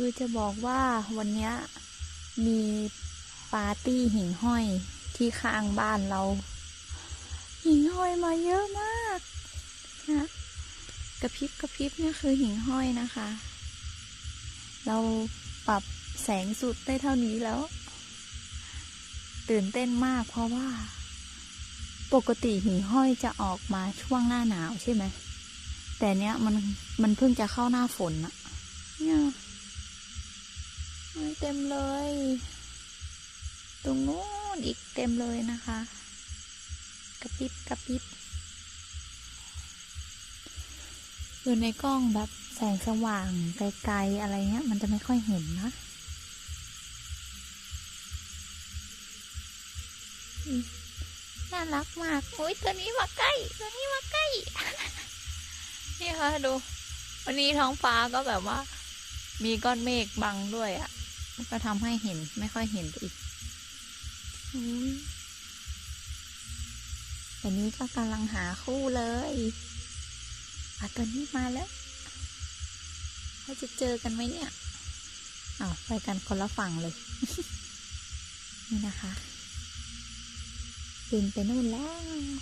คือจะบอกว่าวันนี้มีปาร์ตี้หิ่งห้อยที่ข้างบ้านเรา หิ่งห้อยมาเยอะมากนะกระพริบกระพริบเนี่ยคือหิ่งห้อยนะคะ เราปรับแสงสุดได้เท่านี้แล้ว ตื่นเต้นมากเพราะว่า ปกติหิ่งห้อยจะออกมาช่วงหน้าหนาวใช่ไหมแต่เนี้ยมันมันเพิ่งจะเข้าหน้าฝนอะเนี่ย เต็มเลย ตรงนู้นอีกเต็มเลยนะคะ กระพริบกระพริบคือในกล้องแบบแสงสว่างไกลๆอะไรเงี้ย มันจะไม่ค่อยเห็นนะน่ารักมากโอ้ยตัวนี้มาใกล้ ตัวนี้มาใกล้ นี่ค่ะดู วันนี้ท้องฟ้าก็แบบว่า มีก้อนเมฆบังด้วยอะ่ะ ก็ทำให้เห็นไม่ค่อยเห็นอีกอุ๊ยแต่นี้ก็กำลังหาคู่เลยอะตัวนี้มาแล้วเขาจะเจอกันไหมเนี่ยอ้าวไปกันคนละฝั่งเลย นี่นะคะบินไปนู่นแล้ว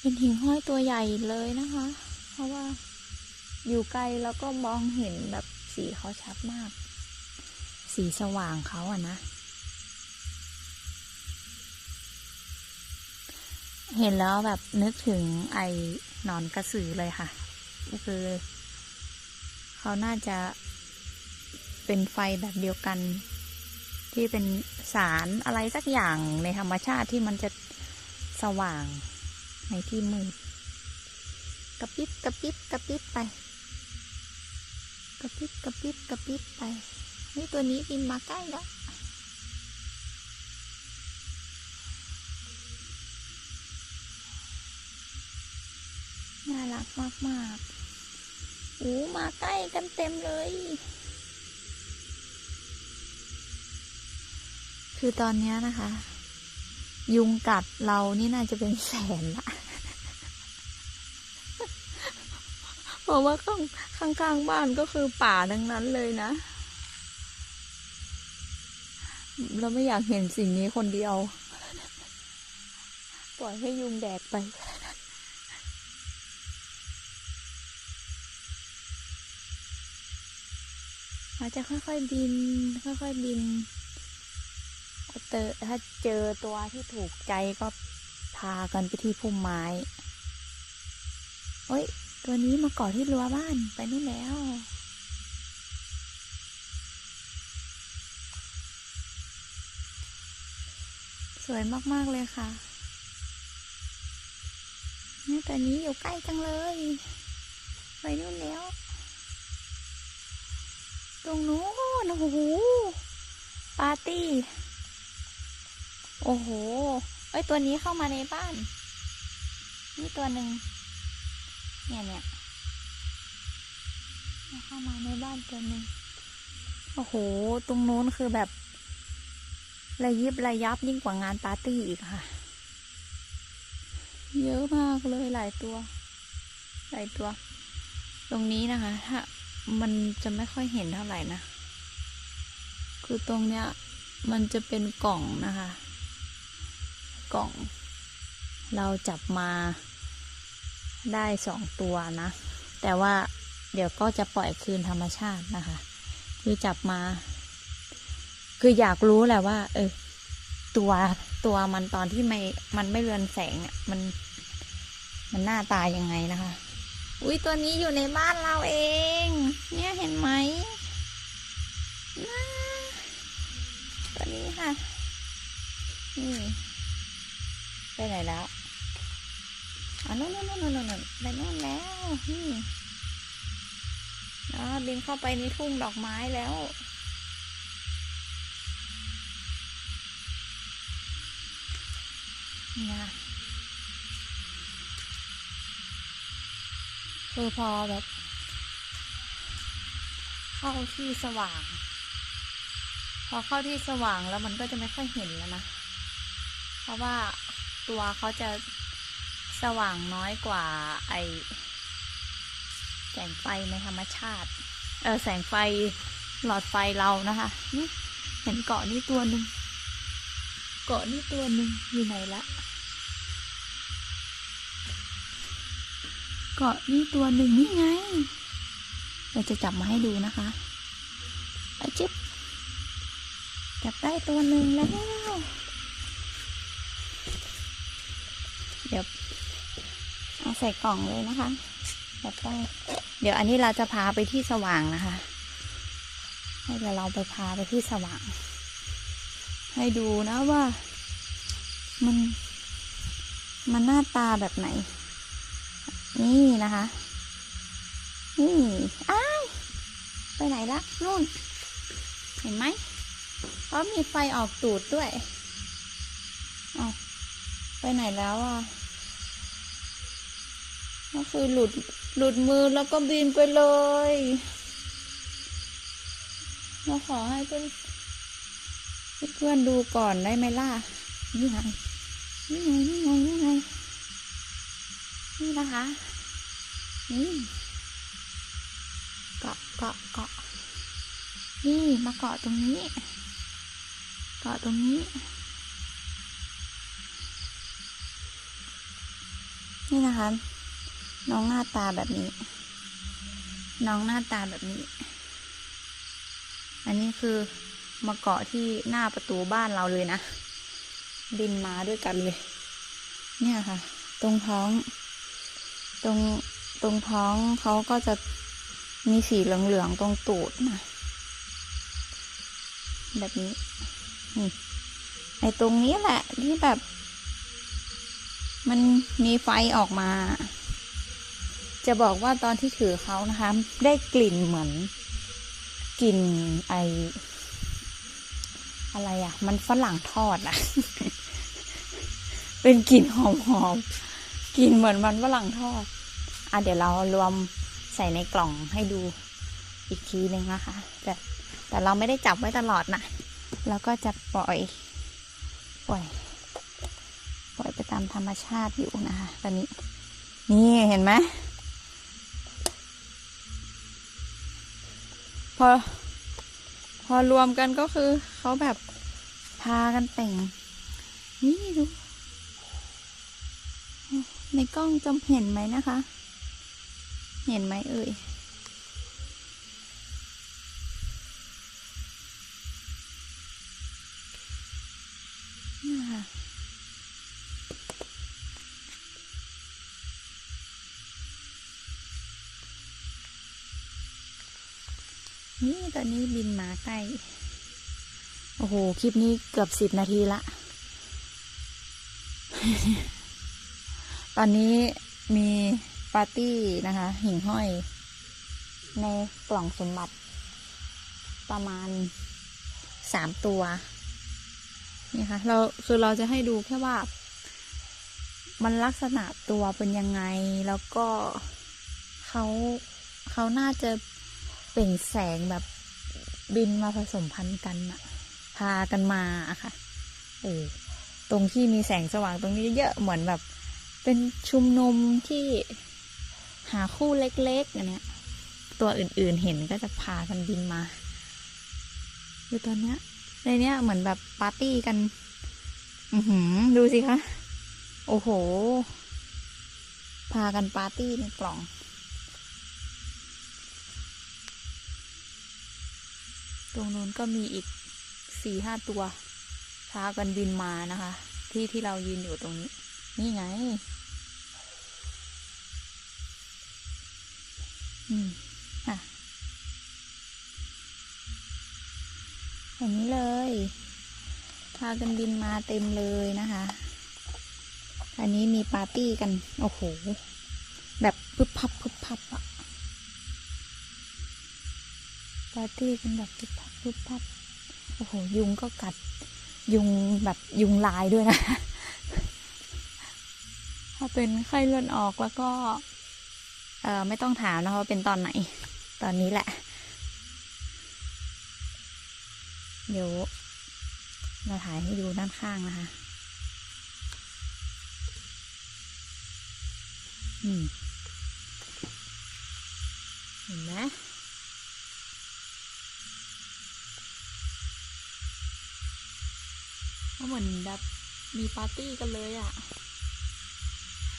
เป็นหิ่งห้อยตัวใหญ่เลยนะคะเพ ราะว่าอยู่ไกลแล้วก็มองเห็นแบบสีเขาชัดมาก สีสว่างเขาอะนะ เห็นแล้วแบบนึกถึงไอ้หนอนกระสือเลยค่ะ ก็คือ เขาน่าจะเป็นไฟแบบเดียวกัน ที่เป็นสารอะไรสักอย่างในธรรมชาติที่มันจะสว่างในที่มืด กระพริบกระพริบกระพริบไป กระพริบกระพริบกระพริบไป นี่ตัวนี้บินมาใกล้แล้วน่ารักมากมากๆโอ้มาใกล้กันเต็มเลย คือตอนนี้นะคะ ยุงกัดเรานี่น่าจะเป็นแสนละ เพราะว่าข้างข้างบ้านก็คือป่าทั้งนั้นเลยนะ เราไม่อยากเห็นสิ่งนี้คนเดียว ปล่อยให้ยุงแดกไปอาจจะค่อยๆบิน ค่อยๆบินเจอถ้าเจอตัวที่ถูกใจก็พากันไปที่พุ่มไม้ เอ้ย ตัวนี้มาเกาะที่รั้วบ้านไปนู่นแล้ว สวยมาก ๆ เลยค่ะเนี่ยตัวนี้อยู่ใกล้จังเลย ไปนู่นแล้ว ตรงนู้นโอ้โหปาร์ตี้ โอ้โห เอ้ย ตัวนี้เข้ามาในบ้าน นี่ตัวหนึ่ง เนี่ยเนี่ยเนี่ยเข้ามาในบ้านตัวหนึ่งโอ้โห ตรงนู้นคือแบบระยิบระยับยิ่งกว่างานปาร์ตี้อีกค่ะ เยอะมากเลยหลายตัว หลายตัว ตรงนี้นะคะ ถ้ามันจะไม่ค่อยเห็นเท่าไหร่นะ คือตรงเนี้ย มันจะเป็นกล่องนะคะ กล่อง เราจับมา ได้สองตัวนะ แต่ว่าเดี๋ยวก็จะปล่อยคืนธรรมชาตินะคะ คือจับมา คืออยากรู้แหละว่า เออ ตัวตัวมันตอนที่ไม่มันไม่เรือนแสงเนี่ยมัน มันหน้าตายังไงนะคะ อุ้ยตัวนี้อยู่ในบ้านเราเอง เนี่ยเห็นไหมน่าตัวนี้ค่ะ นี่ไปไหนแล้ว อ๋อนู่นนู่นนู่นนู่นนู่นไปนู่นแล้วนี่อ๋อบินเข้าไปในทุ่งดอกไม้แล้วนี่นะคือพอแบบ เข้าที่สว่าง พอเข้าที่สว่างแล้วมันก็จะไม่ค่อยเห็นแล้วนะ เพราะว่าตัวเขาจะ สว่างน้อยกว่าไอแสงไฟในธรรมชาติ เออแสงไฟหลอดไฟเรานะคะนี่เห็นเกาะนี่ตัวหนึ่งเกาะนี่ตัวหนึ่งอยู่ไหนละเกาะนี่ตัวหนึ่งนี่ไงเราจะจับมาให้ดูนะคะอจิ๊บจับได้ตัวหนึ่งแล้ว ใส่กล่องเลยนะคะจับได้เดี๋ยวอันนี้เราจะพาไปที่สว่างนะคะให้เดี๋ยวเราไปพาไปที่สว่าง ให้ดูนะว่า มัน มันหน้าตาแบบไหน นี่นะคะ นี่อ้าวไปไหนละนู่น เห็นไหมเขามีไฟออกตูดด้วยเอไปไหนแล้วอะ ก็คือหลุดหลุดมือแล้วก็บินไปเลยเราขอให้เพื่อนเพื่อนดูก่อนได้ไหมล่ะนี่ไงนี่ไงนี่ไงนี่ไงนี่นะคะนี่เกาะเกาะเกาะนี่มาเกาะตรงนี้เกาะตรงนี้ นี่นะคะ น้องหน้าตาแบบนี้ น้องหน้าตาแบบนี้ อันนี้คือมาเกาะที่หน้าประตูบ้านเราเลยนะ บินมาด้วยกันเลย เนี่ยค่ะ ตรงท้อง ตรงตรงท้องเขาก็จะมีสีเหลืองๆตรงตูดนะ แบบนี้นี่ไอตรงนี้แหละที่แบบ มันมีไฟออกมา จะบอกว่าตอนที่ถือเขานะคะ ได้กลิ่นเหมือนกลิ่นไอ อะไรอะ่ะ มันฝรั่งทอดอะเป็นกลิ่นหอมๆกลิ่นเหมือนมันฝรั่งทอด อะเดี๋ยวเรารวมใส่ในกล่องให้ดูอีกทีหนึ่งนะคะ แต่แต่เราไม่ได้จับไว้ตลอดนะเราก็จะปล่อย ปล่อย ปล่อยไปตามธรรมชาติอยู่นะคะ ตอนนี้ นี่เห็นไหม พอ พอรวมกันก็คือเขาแบบพากันแต่ง นี่ดู ในกล้องจำเห็นไหมนะคะ เห็นไหมเอ่ย นี่ตอนนี้บินมาใกล้ โอ้โห คลิปนี้เกือบสิบนาทีละ ตอนนี้มีปาร์ตี้นะคะ หิ่งห้อย ในกล่องสมบัติ ประมาณสามตัวนี่ค่ะเราคือเราจะให้ดูแค่ว่า มันลักษณะตัวเป็นยังไง แล้วก็เขาเขาน่าจะ เปล่งแสงแบบบินมาผสมพันธุ์กันอะพากันมาอะค่ะ เออ ตรงที่มีแสงสว่างตรงนี้เยอะเหมือนแบบ เป็นชุมนุมที่หาคู่เล็กๆอันเนี้ย ตัวอื่นๆเห็นก็จะพากันบินมาคือตอนเนี้ยในเนี้ยเหมือนแบบปาร์ตี้กัน อือหือ ดูสิคะ โอ้โห พากันปาร์ตี้ในกล่อง รงนู้นก็มีอีกสี่ห้าตัวพากันบินมานะคะ ที่ที่เรายืนอยู่ตรงนี้ นี่ไง อืมอะอย่างนี้เลย พากันบินมาเต็มเลยนะคะ อันนี้มีปาร์ตี้กัน โอ้โห แบบพึบพับพึบพับอะปาร์ตี้กันแบบพึบพับ พึบพับโอ้โห ยุงก็กัด ยุงแบบยุงลายด้วยนะ ถ้าเป็นไข้เลือดออกแล้วก็ เออไม่ต้องถามนะคะว่าเป็นตอนไหน ตอนนี้แหละ เดี๋ยวเราถ่ายให้ดูด้านข้างนะคะ อืม เห็นไหม ก็เหมือนแบบมีปาร์ตี้กันเลยอะ่ะ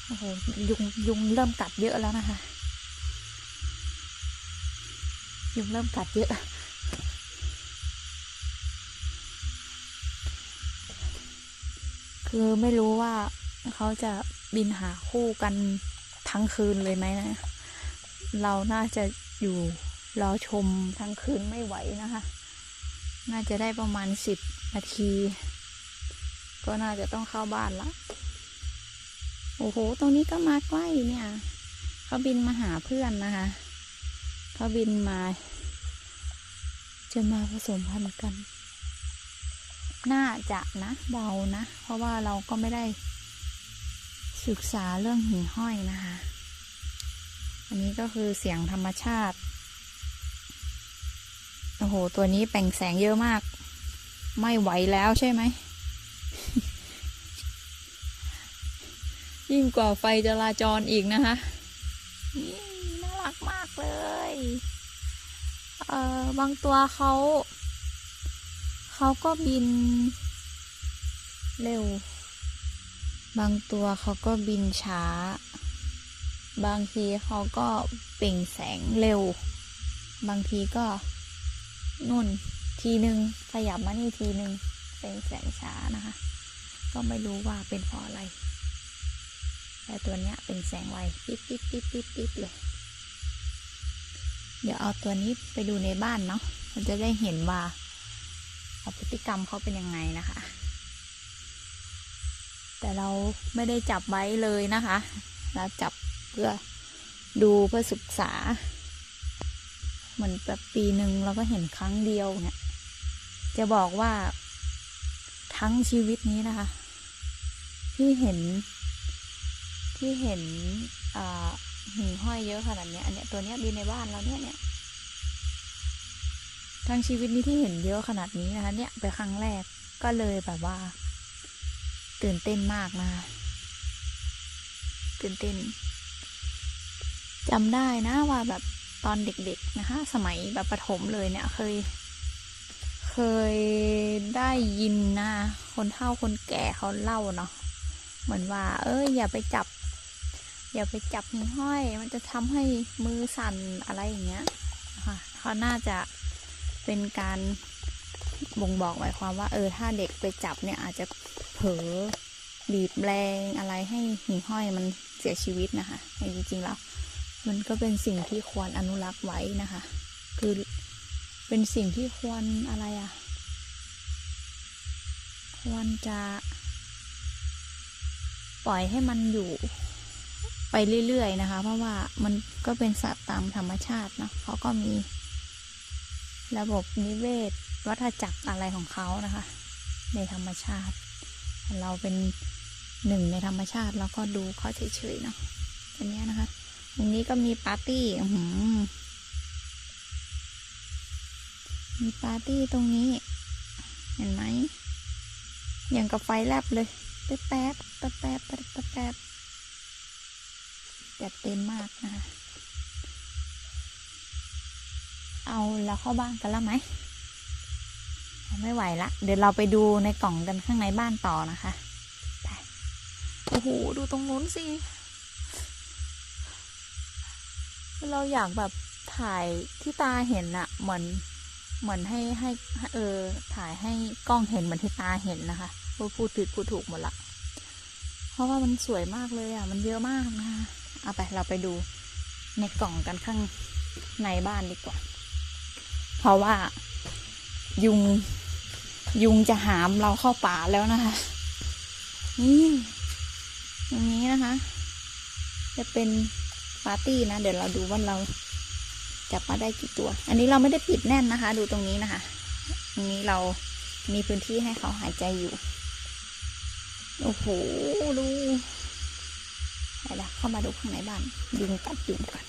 โอ้โห ยุงยุงเริ่มกัดเยอะแล้วนะคะ ยุงเริ่มกัดเยอะคือไม่รู้ว่าเขาจะบินหาคู่กันทั้งคืนเลยไหมนะ เราน่าจะอยู่รอชมทั้งคืนไม่ไหวนะคะ น่าจะได้ประมาณสิบนาที ก็น่าจะต้องเข้าบ้านละ โอ้โห ตรงนี้ก็มาใกล้เนี่ย เขาบินมาหาเพื่อนนะคะ เขาบินมา จะมาผสมพันธุ์กัน น่าจะนะเดานะ เพราะว่าเราก็ไม่ได้ศึกษาเรื่องหิ่งห้อยนะคะ อันนี้ก็คือเสียงธรรมชาติ โอ้โห ตัวนี้แป่งแสงเยอะมาก ไม่ไหวแล้วใช่ไหม ยิ่งกว่าไฟจราจรอีกนะคะน่ารักมากเลย เอ่อบางตัวเขาเขาก็บินเร็ว บางตัวเขาก็บินช้า บางทีเขาก็เปล่งแสงเร็ว บางทีก็นุ่นทีหนึ่งขยับมานี่ทีหนึ่งเปล่งแสงช้านะคะ ก็ไม่รู้ว่าเป็นเพราะอะไร แต่ตัวเนี้ยเป็นแสงไวปิ๊บปิ๊บปิ๊บปิ๊บปิ๊บเลย เดี๋ยวเอาตัวนี้ไปดูในบ้านเนาะมันจะได้เห็นว่าพฤติกรรมเขาเป็นยังไงนะคะ แต่เราไม่ได้จับไว้เลยนะคะ เราจับเพื่อดูเพื่อศึกษา เหมือนแบบปีหนึ่งเราก็เห็นครั้งเดียวเนี่ย จะบอกว่าทั้งชีวิตนี้นะคะ ที่เห็น ที่เห็นหิ่งห้อยเยอะขนาดนี้อันเนี้ยตัวเนี้ยบินในบ้านเราเนี่ยเนี่ยทั้งชีวิตนี้ที่เห็นเยอะขนาดนี้นะคะ เนี่ยเป็นครั้งแรกก็เลยแบบว่า ตื่นเต้นมากนะคะตื่นเต้นจำได้นะว่าแบบตอนเด็กๆนะคะ สมัยแบบประถมเลยเนี่ยเคย เคยได้ยินนะ คนเฒ่าคนแก่เขาเล่าเนาะเหมือนว่า เอ้ยอย่าไปจับ อย่าไปจับหิ่งห้อย มันจะทำให้มือสั่นอะไรอย่างเงี้ยนะคะเขาน่าจะเป็นการบ่งบอกหมายความว่า เออ ถ้าเด็กไปจับเนี่ยอาจจะเผลอบีบแรงอะไรให้หิ่งห้อยมันเสียชีวิตนะคะจริงๆแล้วมันก็เป็นสิ่งที่ควรอนุรักษ์ไว้นะคะ คือเป็นสิ่งที่ควรอะไรอะ่ะ ควรจะ ปล่อยให้มันอยู่ ไปเรื่อยๆนะคะ เพราะว่ามันก็เป็นสัตว์ตามธรรมชาตินะเขาก็มี ระบบนิเวศ วัฏจักรอะไรของเขานะคะ ในธรรมชาติ เราเป็นหนึ่งในธรรมชาติเราก็ดูเขาเฉยๆเนาะอันนี้นะคะตรงนี้ก็มีปาร์ตี้หือมีปาร์ตี้ตรงนี้ เห็นไหมอย่างกับไฟแลบเลยแป๊บแป๊บแป๊บแป๊บแป๊บ แบบจัดเต็มมากนะคะเอาเราเข้าบ้านกันแล้วไหม ไม่ไหวละ เดี๋ยวเราไปดูในกล่องกันข้างในบ้านต่อนะคะไปโอ้โห ดูตรงนู้นสิ เราอยากแบบถ่ายที่ตาเห็นอะเหมือน เหมือนให้ให้เออ ถ่ายให้กล้องเห็นเหมือนที่ตาเห็นนะคะพูดผิดพูดถูกหมดละ เพราะว่ามันสวยมากเลยอะมันเยอะมากนะคะ เอาไปเราไปดูในกล่องกันข้างในบ้านดีกว่า เพราะว่ายุง ยุงจะหามเราเข้าป่าแล้วนะคะ นี่ตรงนี้นะคะ จะเป็นปาร์ตี้นะ เดี๋ยวเราดูว่าเราจับมาได้กี่ตัว อันนี้เราไม่ได้ปิดแน่นนะคะ ดูตรงนี้นะคะ ตรงนี้เรามีพื้นที่ให้เขาหายใจอยู่ โอ้โห ดู ไปละเข้ามาดูข้างในบ้านยุงกัดยุงกัด